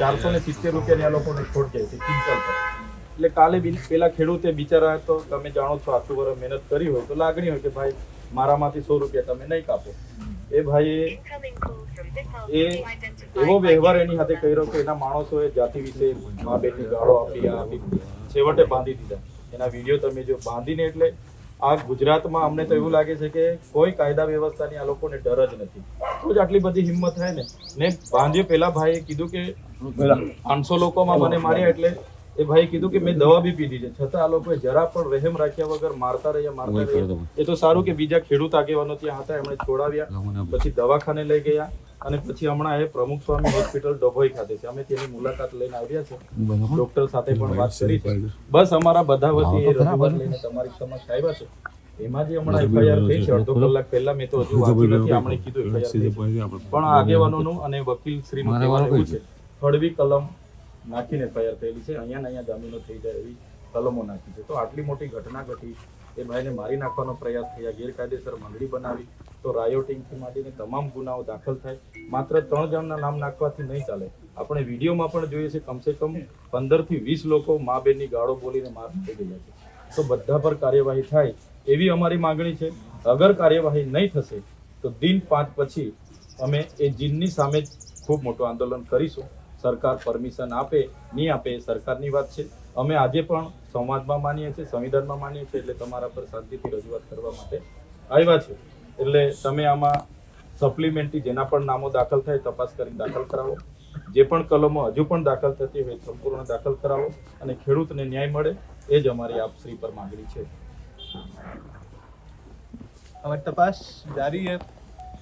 ચારસો ને સિત્તેર રૂપિયાની આ લોકોને છોડ જાય છે ક્વિન્ટલ પર. એટલે કાલે પેલા ખેડૂતે બિચારા તો તમે જાણો છો, આટલું વર્ષ મહેનત કરી હોય તો લાગણી હોય કે ભાઈ, મારામાંથી સો રૂપિયા તમે નહીં કાપો. એ ભાઈએ એ એવો વ્યવહાર એની સાથે કર્યો કે એના માણસોએ જાતિ વિશે મા બેટી ગાળો આપી આપી, છેવટે બાંધી દીધા. એના વીડિયો તમે જો બાંધીને એટલે આ ગુજરાતમાં અમને તો એવું લાગે છે કે કોઈ કાયદા વ્યવસ્થાની આ લોકોને ડર જ નથી. તો જ આટલી બધી હિંમત થાય ને. ને બાંધ્યો પેલા ભાઈએ કીધું કે પાંચસો લોકોમાં મને માર્યા એટલે એ ભાઈ કીધું કે મેં દવા બી પીધી છે. છતાં આ લોકોએ જરા પણ રહેમ રાખ્યા વગર મારતા રહ્યા મારતા રહ્યા. એ તો સારું કે બીજા ખેડૂત આગેવાનો ત્યાં હતા એમણે છોડાવ્યા. પછી દવાખાને લઈ ગયા અને પછી હમણાં એ પ્રમુખ સ્વામી હોસ્પિટલ ડભોઈ ખાતે છે. અમે તેની મુલાકાત લઈને આવ્યા છે. ડોક્ટર સાથે પણ વાત કરી છે. બસ અમારા બધા વતી એ રજૂઆત લઈને તમારી સમક્ષ આવ્યા છે. એમાં જે હમણાં એફઆઈઆર થઈ છે અડધો કલાક પહેલા મેં તો હજુ વાંચી નથી આપણે કીધું એફઆઈઆર પણ આગેવાનોનું અને વકીલ શ્રી એવું છે? હળવી કલમ નાખીને એફઆઈઆર થયેલી છે. અહીંયા અહીંયા જામીનો થઈ જાય એવી કલમો નાખી છે. તો આટલી મોટી ઘટના ઘટી, એ ભાઈને મારી નાખવાનો પ્રયાસ થયા, ગેરકાયદેસર મંડળી બનાવી, તો રાયોટિંગથી માંડીને તમામ ગુનાઓ દાખલ થાય. માત્ર ત્રણ જણના નામ નાખવાથી નહીં ચાલે. આપણે વિડીયોમાં પણ જોઈએ છે કમસે કમ પંદરથી વીસ લોકો મા બેનની ગાળો બોલીને માર થઈ ગયા છે. તો બધા પર કાર્યવાહી થાય એવી અમારી માંગણી છે. અગર કાર્યવાહી નહીં થશે, તો દિન પાંચ પછી અમે એ જીનની સામે ખૂબ મોટું આંદોલન કરીશું. સરકાર પરમિશન આપે નહીં આપે એ સરકારની વાત છે અમે આજે પણ સંવાદમાં માનીએ છીએ સંવિધાનમાં માનીએ છીએ એટલે તમારા પર શાંતિથી રજૂઆત કરવા માટે આવ્યા છે એટલે તમે આમાં સપ્લિમેન્ટરી જેના પણ નામો દાખલ થાય તપાસ કરીને દાખલ કરાવો જે પણ કલમો હજુ પણ દાખલ થતી હોય સંપૂર્ણ દાખલ કરાવો અને ખેડૂતને ન્યાય મળે એ જ અમારી આપશ્રી પર માંગણી છે हमारी तपाश जारी है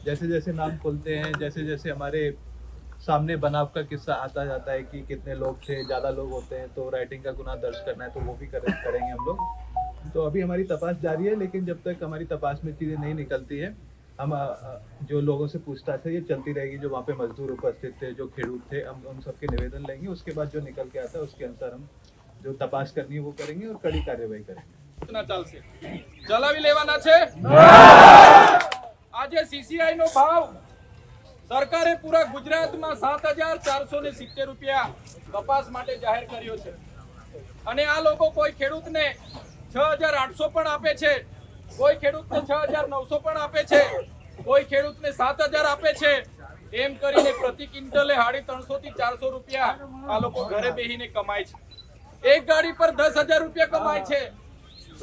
जैसे जैसे नाम खुलते हैं जैसे जैसे हमारे सामने बनाव का किस्सा आता जाता है कि कितने लोग थे ज़्यादा लोग होते हैं तो राइटिंग का गुना दर्ज करना है तो वो भी करें, करेंगे हम लोग तो अभी हमारी तपाश जारी है लेकिन जब तक हमारी तपाश में चीज़ें नहीं निकलती है हम अ, अ, जो लोगों से पूछताछ है ये चलती रहेगी जो वहाँ पे मजदूर उपस्थित थे जो खेडूत थे हम उन सबके निवेदन लेंगे उसके बाद जो निकल के आता है उसके अनुसार हम जो तपाश करनी है वो करेंगे और कड़ी कार्यवाही करेंगे ના ચાલશે ચલાવી લેવાના છે આજે સીસીઆઈ નો ભાવ સરકારે પૂરા ગુજરાતમાં સાત હજાર ચારસો ને સિત્તેર રૂપિયા કપાસ માટે જાહેર કર્યો છે. અને આ લોકો કોઈ ખેડૂતને છ હજાર આઠસો પણ આપે છે, કોઈ ખેડૂતને છ હજાર નવસો પણ આપે છે, કોઈ ખેડૂતને સાત હજાર આપે છે, એમ કરીને પ્રતિ ક્વિન્ટલે સાડી ત્રણસો થી ચારસો રૂપિયા આ લોકો ઘરે બેહીને કમાય છે. એક ગાડી પર દસ હજાર રૂપિયા કમાય છે.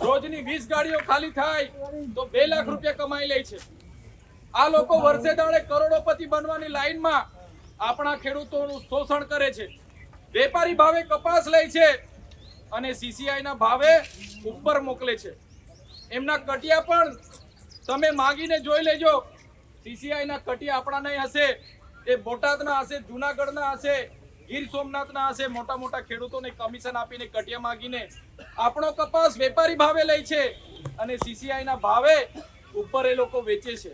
રોજની વીસ ગાડીઓ ખાલી થાય તો બે લાખ રૂપિયા કમાઈ લે છે. આ લોકો વર્ષે દાડે કરોડોપતિ બનવાની લાઈનમાં આપણા ખેડૂતોનું શોષણ કરે છે. વેપારી ભાવે કપાસ લે છે અને સીસીઆઈના ભાવે ઉપર મોકલે છે. એમના કટિયા પણ તમે માગીને જોઈ લેજો. સીસીઆઈના કટિયા આપણા નહીં હશે. એ બોટાદના હશે, જુનાગઢના હશે, ગીર સોમનાથના હશે. મોટા મોટા ખેડૂતોને કમિશન આપીને કટિયા માગીને આપણો કપાસ વેપારી ભાવે લે છે અને સીસીઆઈના ભાવે ઉપર એ લોકો વેચે છે.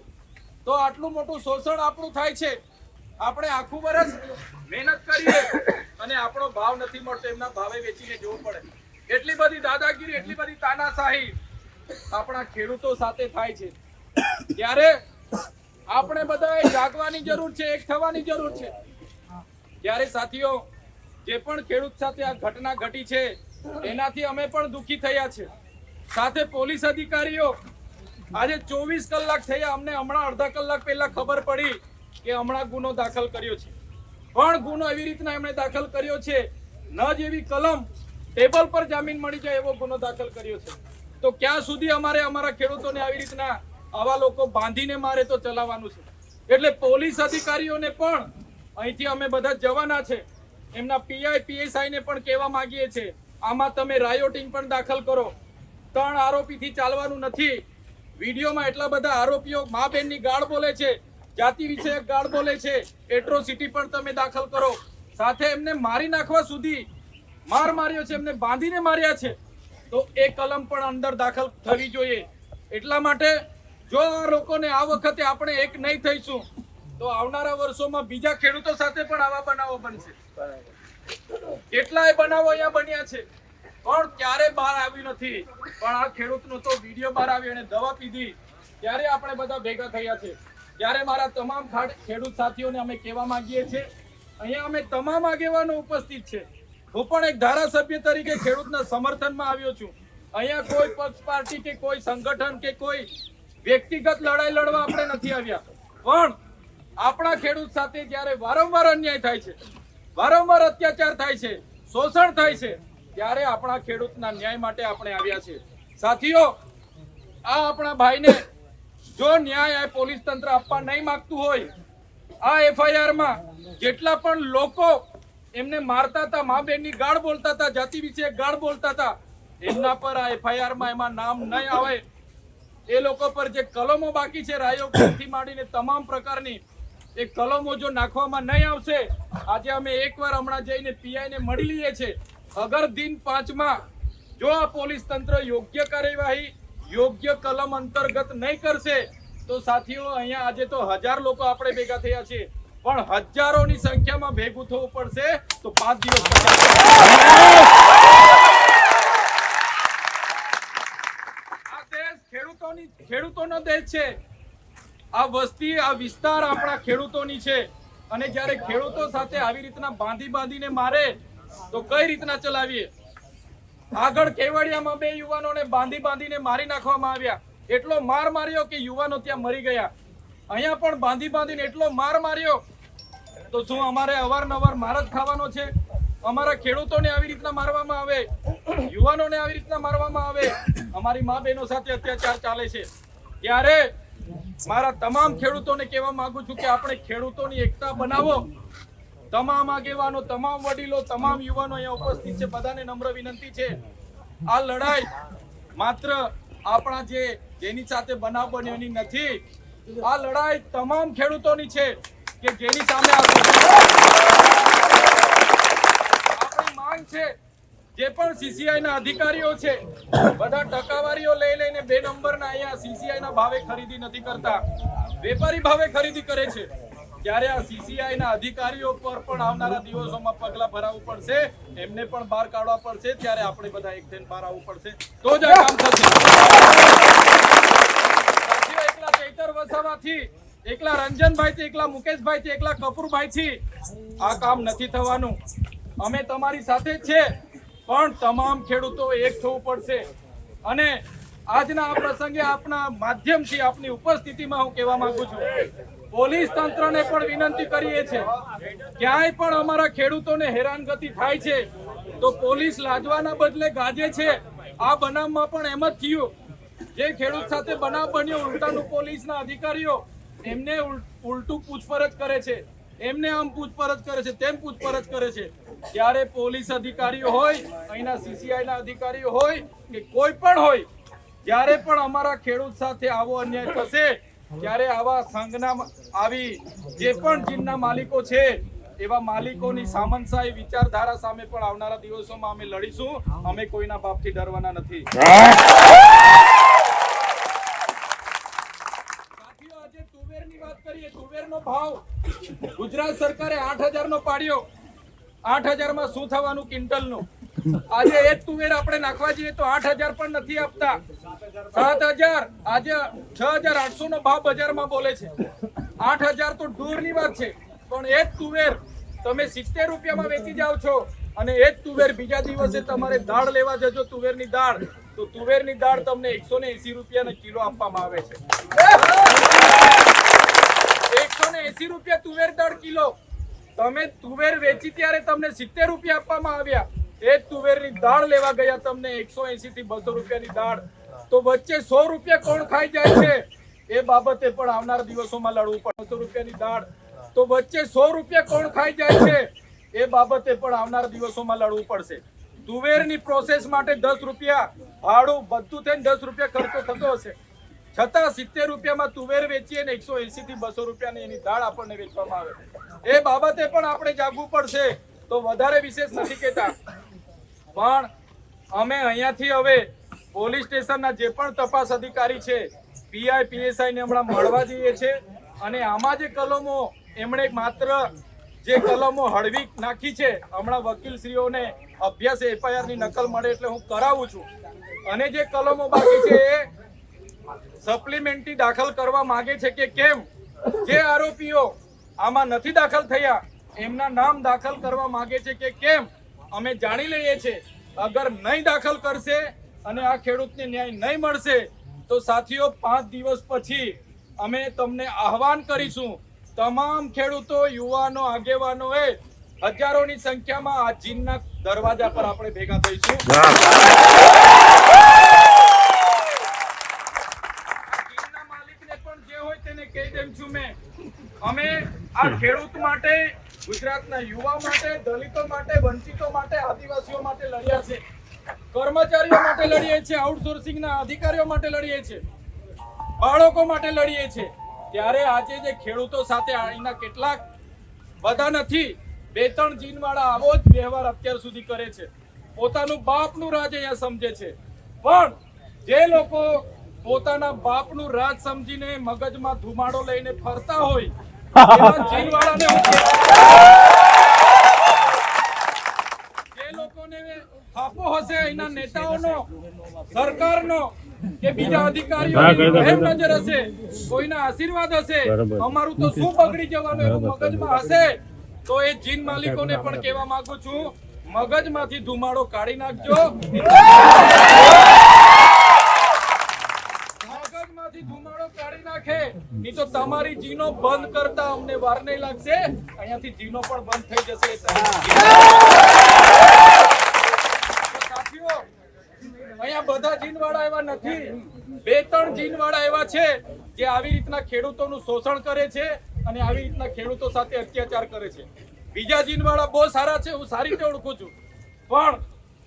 તો આટલું મોટું શોષણ આપણું થાય છે. આપણે આખું વર્ષ મહેનત કરીએ અને આપણો ભાવ નથી મળતો, એમના ભાવે વેચીને જવું પડે. એટલી બધી દાદાગીરી, એટલી બધી તાનાશાહી આપણા ખેડૂતો સાથે થાય છે. ત્યારે આપણે બધાએ જાગવાની જરૂર છે, એક થવાની જરૂર છે. ત્યારે સાથીઓ, જે પણ ખેડૂત સાથે આ ઘટના ઘટી છે, એનાથી અમે પણ દુઃખી થયા છે. સાથે પોલીસ અધિકારીઓ આજે ચોવીસ કલાક થયા. અમને હમણાં અડધા કલાક પહેલા ખબર પડી કે હમણાં ગુનો દાખલ કર્યો છે. પણ ગુનો એવી રીતના એમણે દાખલ કર્યો છે. ન જેવી કલમ ટેબલ પર જામીન મળી જાય એવો ગુનો દાખલ કર્યો છે. તો ક્યાં સુધી અમારે અમારા ખેડૂતોને આવી રીતના આવા લોકો બાંધીને મારે તો ચલાવવાનું છે. એટલે પોલીસ અધિકારીઓને પણ અહીંથી અમે બધા જવાના છે. એમના પીઆઈ પીએસઆઈને પણ કહેવા માંગીએ છીએ આમાં તમે રાયોટિંગ પણ દાખલ કરો. ત્રણ આરોપીથી ચાલવાનું નથી. વિડીયોમાં એટલા બધા આરોપીઓ મા બહેનની ગાળ બોલે છે જાતિ વિષયક ગાળ બોલે છે એટ્રોસિટી પણ તમે દાખલ કરો. સાથે એમને મારી નાખવા સુધી માર માર્યો છે એમને બાંધીને માર્યા છે. તો એ કલમ પણ અંદર દાખલ થવી જોઈએ. એટલા માટે જો આ લોકોને આ વખતે આપણે એક નહીં થઈશું તો આવનારા વર્ષોમાં બીજા ખેડૂતો સાથે પણ આવા બનાવો બનશે. કેટલાય બનાવો અહીંયા બન્યા છે. પણ ક્યારે બહાર આવ્યું નથી. પણ આ ખેડૂતનો તો વીડિયો બહાર આવ્યો અને દવા પીધી. ત્યારે આપણે બધા ભેગા થયા છે. ત્યારે મારા તમામ ખેડૂત સાથીઓને અમે કહેવા માંગીએ છીએ. અહીંયા અમે તમામ આગેવાનો ઉપસ્થિત છે. હું પણ એક ધારાસભ્ય તરીકે ખેડૂતના સમર્થનમાં આવ્યો છું. અહીંયા કોઈ પક્ષ પાર્ટી કે કોઈ સંગઠન કે કોઈ વ્યક્તિગત લડાઈ લડવા આપણે નથી આવ્યા. પણ આપણા ખેડૂત સાથે જ્યારે વારંવાર અન્યાય થાય છે, વારંવાર અત્યાચાર થાય છે, શોષણ થાય છે ત્યારે આપણા ખેડૂતના ન્યાય માટે આપણે આવ્યા છે સાથીઓ, આ આપણા ભાઈને જો ન્યાય આ પોલીસ તંત્ર આપવા નહીં માંગતું હોય, આ એફઆઈઆરમાં જેટલા પણ લોકો એમને મારતા હતા, મા બહેનની ગાળ બોલતા હતા, જાતિ વિશે ગાળ બોલતા હતા, એમના પર આ એફઆઈઆરમાં એમાં નામ નહીં આવે. એ લોકો પર જે કલમો બાકી છે, રાયો થી માંડીને તમામ પ્રકારની, એ કલમો જો નાખવામાં નહીં આવશે, આજે અમે એકવાર હમણાં જઈને પીઆઈ ને મળી લઈએ છે અગર દિન પાંચમાં જો આ પોલીસ તંત્ર યોગ્ય કાર્યવાહી, યોગ્ય કલમ અંતર્ગત નહીં કરશે, તો સાથીઓ, અહીંયા આજે તો હજાર લોકો આપણે ભેગા થયા છે પણ હજારોની સંખ્યામાં ભેગું થવું પડશે તો પાંચ દિવસ આ દેશ ખેડૂતોની, ખેડૂતોનો દેશ છે. આ વસ્તી, આ વિસ્તાર આપણા ખેડૂતોની છે. અને જ્યારે ખેડૂતો સાથે આવી રીતના બાંધી બાંધીને મારે તો કઈ રીતના ચલાવીએ? આગળ કેવડિયામાં બે યુવાનોને બાંધી બાંધીને મારી નાખવામાં આવ્યા. એટલો માર માર્યો કે યુવાનો ત્યાં મરી ગયા. અહીંયા પણ બાંધી બાંધીને એટલો માર માર્યો. તો શું અમારે અવારનવાર માર જ ખાવાનો છે? અમારા ખેડૂતોને આવી રીતના મારવામાં આવે? યુવાનોને આવી રીતના મારવામાં આવે? અમારી મા બહેનો સાથે અત્યાચાર ચાલે છે. ત્યારે મારા તમામ ખેડૂતોને કહેવા માંગુ છું કે આપણે ખેડૂતોની એકતા બનાવો. તમામ આગેવાનો, તમામ વડીલો, તમામ યુવાનો અહીંયા ઉપસ્થિત છે. બધાને નમ્ર વિનંતી છે. આ લડાઈ માત્ર આપણા જે, જેની સાથે બનાવ બન્યો નથી. આ લડાઈ તમામ ખેડૂતોની છે કે જેની સામે આપણી માંગ છે જે પણ સીસીઆઈ ના અધિકારીઓ છે, બધા ટકાવારીઓ લઈ લઈને બે નંબરના અહીંયા સીસીઆઈ ના ભાવે ખરીદી નથી કરતા. વેપારી ભાવે ખરીદી કરે છે. ત્યારે આ સીસીઆઈ ના અધિકારીઓ પર પણ આવનારા દિવસોમાં પગલા ભરાવવું પડશે. એમને પણ બહાર કાઢવા પડશે. ત્યારે આપણે બધા એક થઈને બહાર આવવું પડશે. તો જ આ કામ થશે. એકલા ચૈતર વસાવાથી, એકલા રંજનભાઈ થી એકલા મુકેશભાઈ થી એકલા કપૂરભાઈ થી આ કામ નથી થવાનું. અમે તમારી સાથે છે, પણ તમામ ખેડૂતો એક થવું પડશે. અને આજના આ પ્રસંગે આપના માધ્યમથી, આપની ઉપસ્થિતિમાં હું કહેવા માંગુ છું. પોલીસ તંત્રને પણ વિનંતી કરીએ છીએ. ક્યાંય પણ અમારા ખેડૂતોને હેરાનગતિ થાય છે, તો પોલીસ લાજવાના બદલે ગાજે છે. આ બનાવમાં પણ એમ જ થયું. જે ખેડૂત સાથે બનાવ બન્યો, ઉલટાનું પોલીસના અધિકારીઓ એમને ઉલટું પૂછપરછ કરે છે. એમને આમ પૂછપરછ કરે છે, તેમ પૂછપરછ કરે છે. ત્યારે પોલીસ અધિકારીઓ હોય, અહીંના સીસીઆઈના અધિકારીઓ હોય કે કોઈ પણ હોય, જ્યારે પણ અમારા ખેડૂત સાથે આવો અન્યાય થશે ત્યારે આવા સંઘના આવી જે પણ જીનના માલિકો છે, એવા માલિકોની સામંતશાહી વિચારધારા સામે પણ આવનારા દિવસોમાં અમે લડીશું. અમે કોઈના બાપથી ડરવાના નથી. વાત કરીએ. તુવેરનો ભાવ ગુજરાત સરકારે આઠ હજાર નો પાડ્યો. આઠ હજારમાં શું થવાનું? ક્વિન્ટલનું આજે એ તુવેર આપણે નાખવા જઈએ તો આઠ હજાર પણ નથી આપતા. સાત હજાર. આજે છ હજાર આઠસો નો ભાવ બજારમાં બોલે છે. આઠ હજાર તો દૂરની વાત છે, પણ એ જ તુવેર તમે સિત્તેર રૂપિયામાં વેચી જાઓ છો અને એ જ તુવેર બીજા દિવસે તમારે દાળ લેવા જજો તુવેરની દાળ. તો તુવેરની દાળ તમને એકસો ને એસી રૂપિયાનો કિલો આપવામાં આવે છે. એકસો ને એસી રૂપિયા તુવેર દાળ કિલો. તમે તુવેર વેચી ત્યારે તમને સિત્તેર રૂપિયા આપવામાં આવ્યા. એ જ તુવેરની દાળ લેવા ગયા તમને એકસો એસી થી બસો રૂપિયાની દાળ. તો વચ્ચે સો રૂપિયા કોણ ખાઈ જાય છે? એ બાબતે પણ આવનાર દિવસોમાં લડવું પડે. સો રૂપિયાની દાળ. તો વચ્ચે સો રૂપિયા કોણ ખાઈ જાય છે? એ બાબતે પણ આવનાર દિવસોમાં લડવું પડશે. તુવેરની પ્રોસેસ માટે દસ રૂપિયા ભાડું બધું થઈને દસ રૂપિયા ખર્ચો થતો હશે. છતાં સિત્તેર રૂપિયામાં તુવેર વેચીએ ને એકસો એસી થી બસો રૂપિયાની એની દાળ આપણને વેચવામાં આવે. એ બાબતે પણ આપણે જાગવું પડશે. તો વધારે વિશેષ નથી કહેતા. પણ અમે અહીંયાથી હવે પોલીસ સ્ટેશનના જે પણ તપાસ અધિકારી છે, પીઆઈ, પીએસઆઈ ને હમણાં મળવા જઈએ છે. અને આમાં જે કલમો, એમણે માત્ર જે કલમો હળવી નાખી છે, હમણાં વકીલશ્રીઓને અભ્યાસ એફઆઈઆરની નકલ મળે એટલે હું કરાવું છું. અને જે કલમો બાકી છે એ સપ્લિમેન્ટરી દાખલ કરવા માંગે છે કે કેમ? જે આરોપીઓ આમાં નથી દાખલ થયા, એમના નામ દાખલ કરવા માંગે છે કે કેમ? અમે જાણી લઈએ છીએ અગર નહીં દાખલ કરશે અને આ ખેડૂતને ન્યાય નહીં મળશે, તો સાથીઓ, પાંચ દિવસ પછી અમે તમને આહવાન કરીશું. તમામ ખેડૂતો, યુવાનો આગેવાનો એ હજારોની સંખ્યામાં આ જીનના દરવાજા પર આપણે ભેગા થઈશું. કહી દેમ છું મેં. અમે આ ખેડૂત માટે, ગુજરાતના યુવા માટે, દલિતો માટે, વંચિતો માટે, આદિવાસીઓ માટે લડ્યા છે. કર્મચારીઓ માટે લડીએ છીએ આઉટસોર્સિંગના અધિકારીઓ માટે લડીએ છીએ, બાળકો માટે લડીએ છીએ. ત્યારે આજે જે ખેડૂતો સાથે અહીંના કેટલાક બધા નથી, બે ત્રણ જીનવાળા આવો જ વ્યવહાર અત્યાર સુધી કરે છે. પોતાનું બાપનું રાજ અહીંયા સમજે છે. પણ જે લોકો પોતાના બાપનું રાજ સમજીને મગજમાં ધુમાડો લઈને ફરતા હોય, એવા જીનવાળાને કહેવા- જે લોકોને થાપો હશે એના નેતાઓનો સરકારનો કે બીજા અધિકારીઓ એમ નજર હશે. કોઈના આશીર્વાદ હશે. અમારું તો શું બગડી જવાનું એવું મગજમાં હશે? તો એ જીન માલિકોને પણ કહેવા માંગુ છું મગજમાંથી ધુમાડો કાઢી નાખજો. મગજમાંથી ધુમાડો કાઢી નાખે. ની તો તમારી જીનો બંધ કરતા અમને વાર નહીં લાગશે. અહીંયાથી જીનો પણ બંધ થઈ જશે એ તો સાથીઓ અહીંયા બધા જીનવાળા એવા નથી. બે, ત્રણ જીનવાળા એવા છે જે આવી રીતના ખેડૂતોનું શોષણ કરે છે અને આવી રીતના ખેડૂતો સાથે અત્યાચાર કરે છે. બીજા જીનવાળા બહુ સારા છે, હું સારી રીતે ઓળખું છું. પણ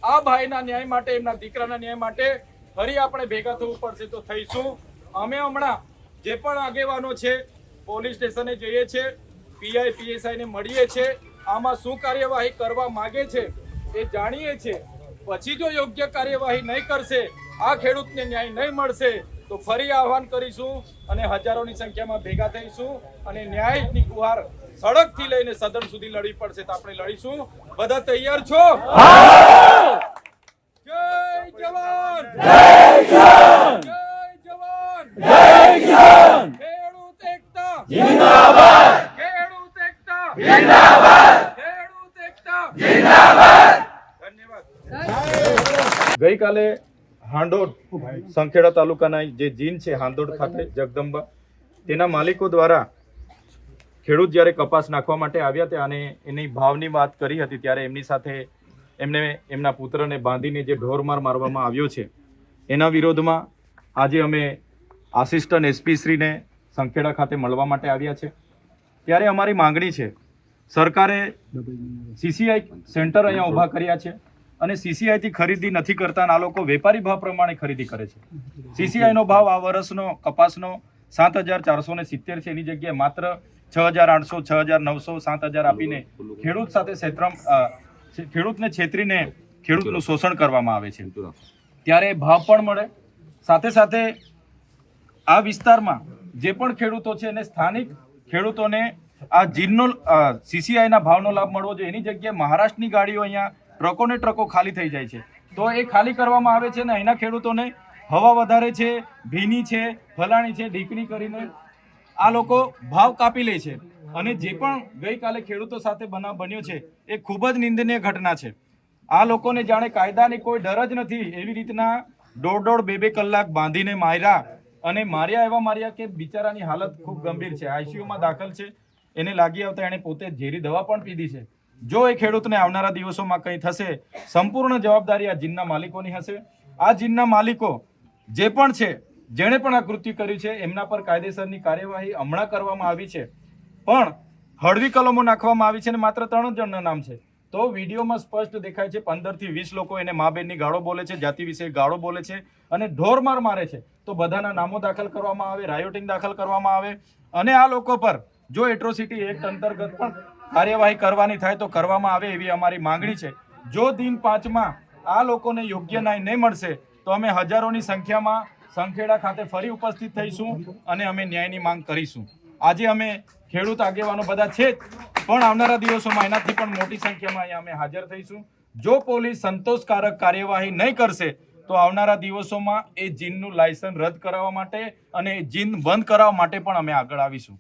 આ ભાઈના ન્યાય માટે, એમના દીકરાના ન્યાય માટે ફરી આપણે ભેગા થવું પડશે તો થઈશું. અમે હમણાં જે પણ આગેવાનો છે, પોલીસ સ્ટેશને જઈએ છીએ, પીઆઈ, પીએસઆઈને મળીએ છીએ. આમાં શું કાર્યવાહી કરવા માગે છે એ જાણીએ છીએ. પછી જો યોગ્ય કાર્યવાહી નહીં કરશે આ ખેડૂતને ન્યાય નહીં મળશે તો ફરી આહવાન કરીશું અને હજારોની સંખ્યામાં ભેગા થઈશું અને ન્યાયની ગુહાર સડકથી લઈને સદન સુધી લડવી પડશે તો આપણે લડીશું. બધા તૈયાર છો? જય જવાન! જય જવાન! ખેડૂત એકતા! ખેડૂત એકતા! ખેડૂત એકતા ધન્યવાદ ગઈકાલે હાંડોડ સંખેડા તાલુકાના જે જીન છે હાંડોડ ખાતે જગદંબા તેના માલિકો દ્વારા ખેડૂત જ્યારે કપાસ નાખવા માટે આવ્યા હતા અને એની ભાવની વાત કરી હતી ત્યારે એમની સાથે એમને એમના પુત્રને બાંધીને જે ઢોરમાર મારવામાં આવ્યો છે એના વિરોધમાં આજે અમે આસિસ્ટન્ટ એસપી શ્રીને સંખેડા ખાતે મળવા માટે આવ્યા છે. ત્યારે અમારી માંગણી છે સરકારે સીસીઆઈ સેન્ટર અહીંયા ઊભા કર્યા છે. અને સીસીઆઈથી ખરીદી નથી કરતા આ લોકો વેપારી ભાવ પ્રમાણે ખરીદી કરે છે. સીસીઆઈનો ભાવ આ વર્ષનો કપાસનો સાત હજાર ચારસો ને સિત્તેર છે. એની જગ્યાએ માત્ર છ હજાર આઠસો, છ હજાર નવસો સાત હજાર આપીને ખેડૂત સાથે ક્ષેત્રમ ખેડૂતને છેતરીને ખેડૂતનું શોષણ કરવામાં આવે છે. ત્યારે ભાવ પણ મળે. સાથે સાથે આ વિસ્તારમાં જે પણ ખેડૂતો છે એને સ્થાનિક ખેડૂતોને આ જીનનો સીસીઆઈના ભાવનો લાભ મળવો જોઈએ. એની જગ્યાએ મહારાષ્ટ્રની ગાડીઓ અહીંયા ટ્રકો ને ટ્રકો ખાલી થઈ જાય છે. તો એ ખાલી કરવામાં આવે છે ને અહીંના ખેડૂતોને હવા વધારે છે, ભીની છે, ફલાણી છે, ઢીકણી કરીને આ લોકો ભાવ કાપી લે છે. અને જે પણ ગઈકાલે ખેડૂતો સાથે બનાવ બન્યો છે, એ ખૂબ જ નિંદનીય ઘટના છે. આ લોકોને જાણે કાયદાની કોઈ ડર જ નથી એવી રીતના દોઢ દોઢ બે બે કલાક બાંધીને માર્યા અને માર્યા એવા માર્યા કે બિચારાની હાલત ખૂબ ગંભીર છે. આઈસીયુમાં દાખલ છે. એને લાગી આવતા એણે પોતે ઝેરી દવા પણ પીધી છે. જો એ ખેડૂતને આવનારા દિવસોમાં કંઈ થશે, સંપૂર્ણ જવાબદારી આ જીનના માલિકોની હશે. આ જીનના માલિકો જે પણ છે, જેણે પણ આ કૃત્ય કર્યું છે, એમના પર કાયદેસરની કાર્યવાહી હમણાં કરવામાં આવી છે. પણ હળવી કલમો નાખવામાં આવી છે અને માત્ર ત્રણ જણના નામ છે. તો વિડીયોમાં સ્પષ્ટ દેખાય છે, પંદરથી વીસ લોકો એને મા બેનની ગાળો બોલે છે, જાતિ વિશે ગાળો બોલે છે અને ઢોરમાર મારે છે. તો બધાના નામો દાખલ કરવામાં આવે, રાયોટિંગ દાખલ કરવામાં આવે અને આ લોકો પર જો એટ્રોસિટી એક્ટ અંતર્ગત પણ કાર્યવાહી કરવાની થાય તો કરવામાં આવે એવી અમારી માંગણી છે. જો દિન પાંચમાં આ લોકોને યોગ્ય ન્યાય નહીં મળશે, તો અમે હજારોની સંખ્યામાં સંખેડા ખાતે ફરી ઉપસ્થિત થઈશું અને અમે ન્યાયની માંગ કરીશું. આજે અમે ખેડૂત આગેવાનો બધા છે જ, પણ આવનારા દિવસોમાં એનાથી પણ મોટી સંખ્યામાં અહીંયા અમે હાજર થઈશું. જો પોલીસ સંતોષકારક કાર્યવાહી નહીં કરશે, તો આવનારા દિવસોમાં એ જીનનું લાયસન્સ રદ કરાવવા માટે અને જીન બંધ કરાવવા માટે પણ અમે આગળ આવીશું.